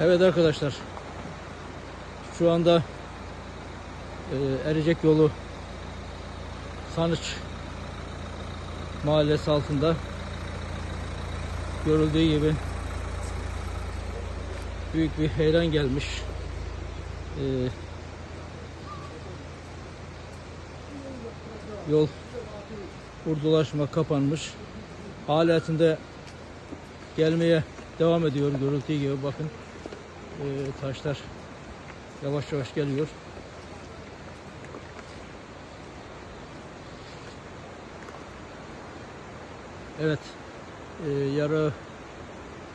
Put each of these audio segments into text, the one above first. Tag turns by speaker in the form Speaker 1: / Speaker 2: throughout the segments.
Speaker 1: Evet arkadaşlar. Şu anda e, Erecek yolu Sanıç mahallesi altında görüldüğü gibi büyük bir heyran gelmiş. E, yol urdulaşma kapanmış. Halatinde gelmeye devam ediyor görüldüğü gibi bakın e, taşlar yavaş yavaş geliyor. Evet e, yara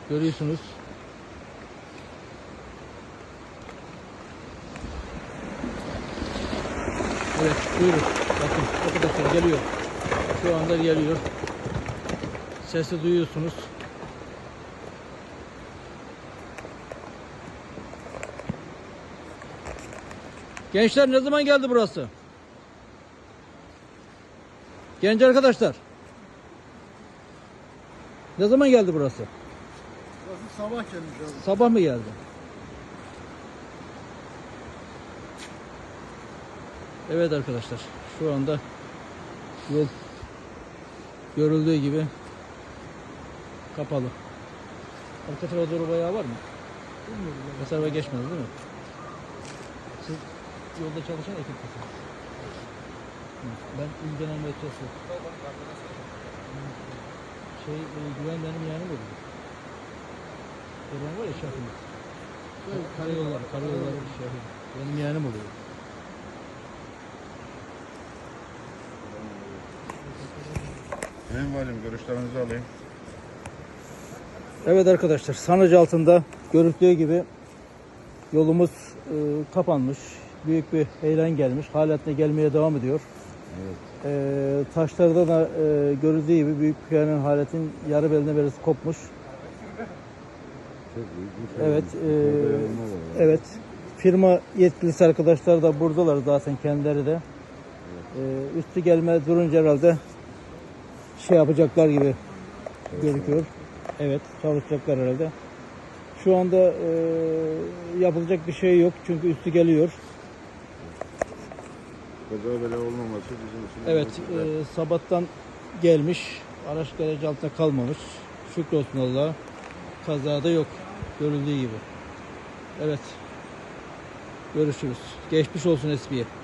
Speaker 1: görüyorsunuz. Evet buyurun bakın arkadaşlar geliyor. Şu anda geliyor. Sesi duyuyorsunuz. Gençler ne zaman geldi burası? Genç arkadaşlar. Ne zaman geldi burası?
Speaker 2: Burası sabah gelmiş abi.
Speaker 1: Sabah mı geldi? Evet arkadaşlar. Şu anda yol görüldüğü gibi kapalı. Arka tarafa doğru bayağı var mı?
Speaker 2: Bilmiyorum
Speaker 1: tarafa geçmedi değil mi? Siz yolda çalışan ekip? Hı. Ben İl Genel Metrosu. Şey, e, güven benim yeğenim oluyor. Orhan var ya şefimiz. Karayollar, karayolları şefi. Benim yeğenim oluyor.
Speaker 2: Benim valim görüşlerinizi alayım.
Speaker 1: Evet arkadaşlar, Sanıcı altında görüldüğü gibi yolumuz e, kapanmış. Büyük bir heyelan gelmiş. Halatine gelmeye devam ediyor.
Speaker 2: Evet.
Speaker 1: E, taşlarda da e, görüldüğü gibi büyük bir kayanın haletin yarı beline berisi kopmuş.
Speaker 2: Çok
Speaker 1: Evet, e. Evet. Firma yetkilisi arkadaşlar da buradalar zaten kendileri de. E, üstü gelme durunca herhalde şey yapacaklar gibi gözüküyor. Evet, çalışacaklar herhalde. Şu anda e, yapılacak bir şey yok çünkü üstü geliyor.
Speaker 2: Kaza bela olmaması bizim için.
Speaker 1: Evet, e, sabahtan gelmiş. Araç garaj altında kalmamış. Şükrolsun Allah'a. Kazada yok. Görüldüğü gibi. Evet. Görüşürüz. Geçmiş olsun eskiye.